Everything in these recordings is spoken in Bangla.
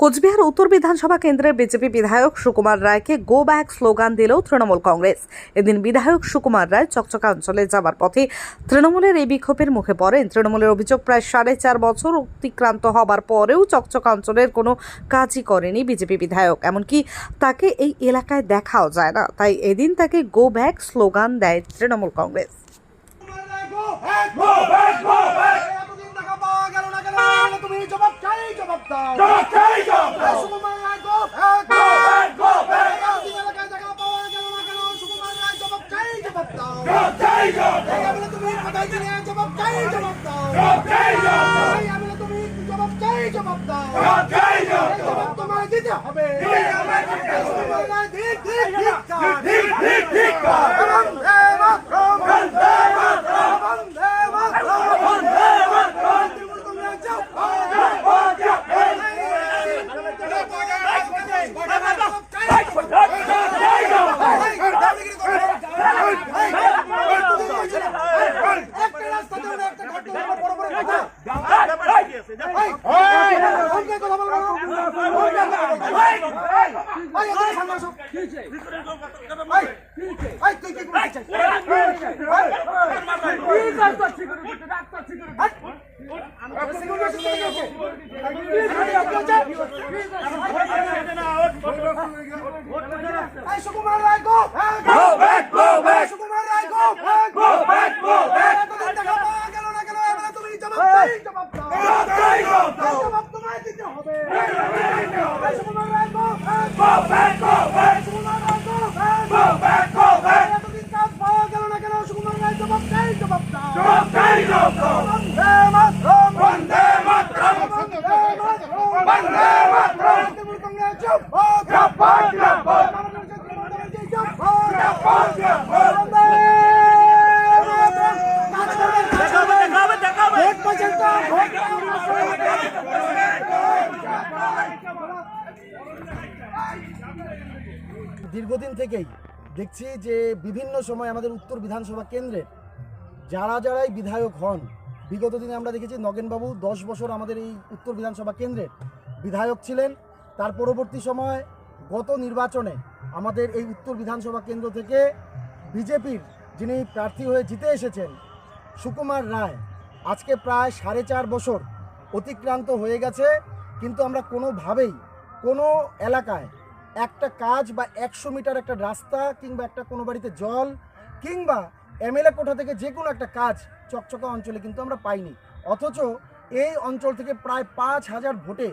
কোচবিহার উত্তর বিধানসভা কেন্দ্রের বিজেপি বিধায়ক সুকুমার রায়কে গো ব্যাক স্লোগান দিল তৃণমূল কংগ্রেস। এদিন বিধায়ক সুকুমার রায় চকচকা অঞ্চলে যাবার পথে তৃণমূলের এই বিক্ষোভের মুখে পড়েন। তৃণমূলের অভিযোগ প্রায় সাড়ে চার বছর অতিক্রান্ত হবার পরেও চকচকা অঞ্চলের কোনো কাজই করেনি বিজেপি বিধায়ক। এমনকি তাকে এই এলাকায় দেখাও যায় না। তাই এদিন তাকে গো ব্যাক স্লোগান দেয় তৃণমূল কংগ্রেস এতদিন টাকা পাওয়া গেল না কেন? তুমি জবাব চাই, জবাব দাও। এই সুকুমার রায় গো, এক গো। এতদিন এলাকায় টাকা পাওয়া গেল না কেন? সুকুমার রায় জবাব চাই, জবাব দাও। তুমি কোথায় ছিলে? জবাব চাই, জবাব দাও। তুমি জবাব চাই, জবাব দাও। জবাব তোমায় দিতে হবে। এই সুকুমার রায় ধিক, ধিক, ধিক্কার। বন্দে মাতরম, বন্দে মাতরম, বন্দে মাতরম, বন্দে মাতরম। তৃণমূল কংগ্রেস জিন্দাবাদ। একটা রাস্তা দেও না, একটা ঘর দেও না, বড় বড় কথা। এই, অঙ্কে কথা বলব না। অঙ্কে কথা বলব না। এই, এদিকে সামনে আসো। এই, এই, তুই কি করতে চাস? এই Sukumar Ray go go back go back Sukumar Ray go go back go back এতদিন টাকা পাওয়া গেল না কেন এবারে তুমি জবাব চাই জবাব দাও জবাব চাই জবাব দাও জবাব তোমায় দিতে হবে এই Sukumar Ray go go back go back Sukumar Ray go go back go back এতদিন কাজ পাওয়া গেল না কেন সুকুমার রায় জবাব চাই জবাব দাও জবাব চাই জবাব দাও বন্দে মাতরম বন্দে মাতরম বন্দে মাতরম বন্দে মাতরম তৃণমূল কংগ্রেস জিন্দাবাদ জিন্দাবাদ জিন্দাবাদ দীর্ঘদিন থেকেই দেখছি যে বিভিন্ন সময় আমাদের উত্তর বিধানসভা কেন্দ্রে যারা যারাই বিধায়ক হন, বিগত দিনে আমরা দেখেছি নগেনবাবু দশ বছর আমাদের এই উত্তর বিধানসভা কেন্দ্রের বিধায়ক ছিলেন। তার পরবর্তী সময় গত নির্বাচনে আমাদের এই উত্তর বিধানসভা কেন্দ্র থেকে বিজেপির যিনি প্রার্থী হয়ে জিতে এসেছেন, সুকুমার রায়, আজকে প্রায় সাড়ে চার বছর অতিক্রান্ত হয়ে গেছে। কিন্তু আমরা কোনোভাবেই কোনো এলাকায় একটা কাজ বা একশো মিটার একটা রাস্তা কিংবা একটা কোনো বাড়িতে জল কিংবা এমএলএ কোঠা থেকে যে কোনো একটা কাজ চকচকা অঞ্চলে কিন্তু আমরা পাইনি। অথচ এই অঞ্চল থেকে প্রায় পাঁচ হাজার ভোটে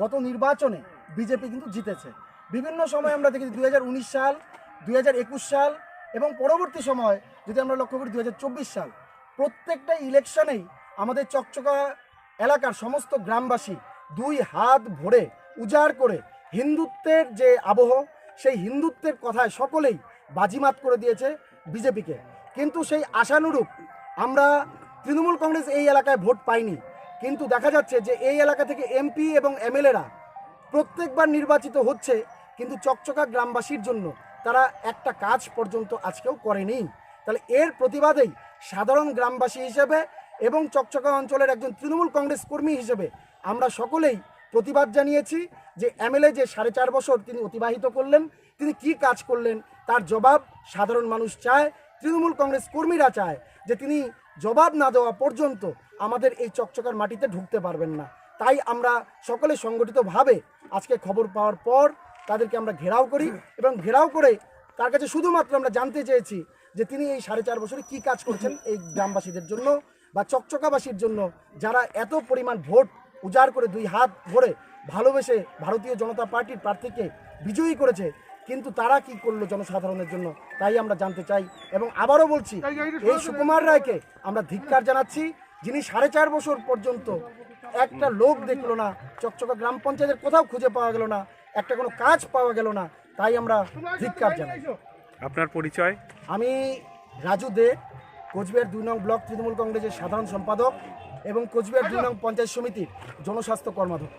গত নির্বাচনে বিজেপি কিন্তু জিতেছে। বিভিন্ন সময় আমরা দেখেছি দুই হাজার উনিশ সাল, দুই হাজার একুশ সাল এবং পরবর্তী সময় যদি আমরা লক্ষ্য করি দু হাজার চব্বিশ সাল, প্রত্যেকটা ইলেকশনেই আমাদের চকচকা এলাকার সমস্ত গ্রামবাসী দুই হাত ভরে উজাড় করে হিন্দুত্বের যে আবহ, সেই হিন্দুত্বের কথায় সকলেই বাজিমাত করে দিয়েছে বিজেপিকে। কিন্তু সেই আশানুরূপ আমরা তৃণমূল কংগ্রেস এই এলাকায় ভোট পাইনি। কিন্তু দেখা যাচ্ছে যে এই এলাকা থেকে এমপি এবং এমএলএরা প্রত্যেকবার নির্বাচিত হচ্ছে কিন্তু চকচকা গ্রামবাসীর জন্য তারা একটা কাজ পর্যন্ত আজকেও করেনি। তাহলে এর প্রতিবাদেই সাধারণ গ্রামবাসী হিসেবে এবং চকচকা অঞ্চলের একজন তৃণমূল কংগ্রেস কর্মী হিসেবে আমরা সকলেই প্রতিবাদ জানিয়েছি। যে এমএলএ যে সাড়ে চার বছর তিনি অতিবাহিত করলেন, তিনি কি কাজ করলেন, তার জবাব সাধারণ মানুষ চায়, তৃণমূল কংগ্রেস কর্মীরা চায় যে তিনি জবাব না দেওয়া পর্যন্ত আমাদের এই চকচকার মাটিতে ঢুকতে পারবেন না। তাই আমরা সকলে সংগঠিতভাবে আজকে খবর পাওয়ার পর তাদেরকে আমরা ঘেরাও করি এবং ঘেরাও করে তার কাছে শুধুমাত্র আমরা জানতে চেয়েছি যে তিনি এই সাড়ে চার বছরে কি কাজ করছেন এই গ্রামবাসীদের জন্য বা চকচকাবাসীর জন্য যারা এত পরিমাণ ভোট উজাড় করে দুই হাত ভরে ভালোবেসে ভারতীয় জনতা পার্টির প্রার্থীকে বিজয়ী করেছে কিন্তু তারা কি করল জনসাধারণের জন্য? তাই আমরা জানতে চাই এবং আবারও বলছি এই সুকুমার রায়কে আমরা ধিক্কার জানাচ্ছি যিনি সাড়ে চার বছর পর্যন্ত একটা লোক দেখল না চকচকা গ্রাম পঞ্চায়েতের কোথাও খুঁজে পাওয়া গেল না একটা কোনো কাজ পাওয়া গেল না তাই আমরা ধিক্কার জানাই। আপনার পরিচয়? আমি রাজু দে কোচবিহার দুই নং ব্লক তৃণমূল কংগ্রেসের সাধারণ সম্পাদক এবং কোচবিহার দুই নং পঞ্চায়েত সমিতির জনস্বাস্থ্য কর্মাধ্যক্ষ।